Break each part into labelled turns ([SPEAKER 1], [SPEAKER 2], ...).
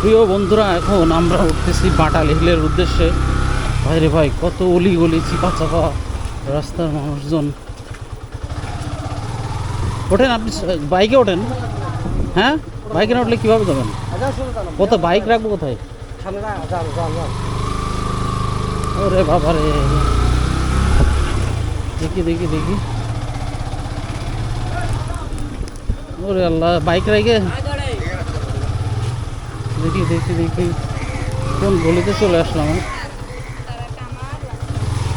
[SPEAKER 1] প্রিয় বন্ধুরা, এখন আমরা উঠতেছি বাটাল হিলের উদ্দেশ্যে। ভাইরে ভাই, কত অলি গলি চিপা চাপা রাস্তার মানুষজন। ওঠেন আপনি, বাইকে ওঠেন। হ্যাঁ? বাইকে না উঠলে কীভাবে যাবেন? কত বাইক রাখব কোথায়? ওরে বাবা রে। দেখি দেখি দেখি। ওরে আল্লাহ, বাইক রেখে দেখি দেখি দেখি। কোন গলিতে চলে আসলাম?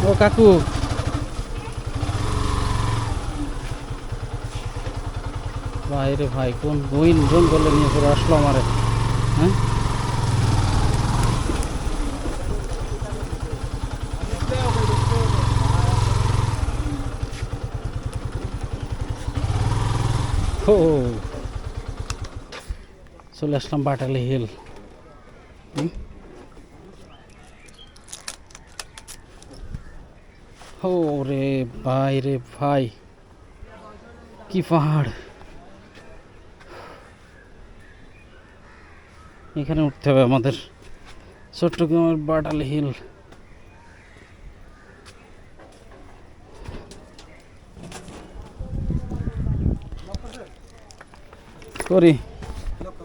[SPEAKER 1] ও কাকু। ভাই রে ভাই কোন বইন জঙ্গলে নিয়ে পরে আসলো আমারে? হ্যাঁ? ও চলে আসলাম বাটালি হিল? ও রে ভাই রে ভাই, কি পাহাড়। এখানে উঠতে হবে আমাদের। চট্টগ্রামের বাটালি হিল? করি।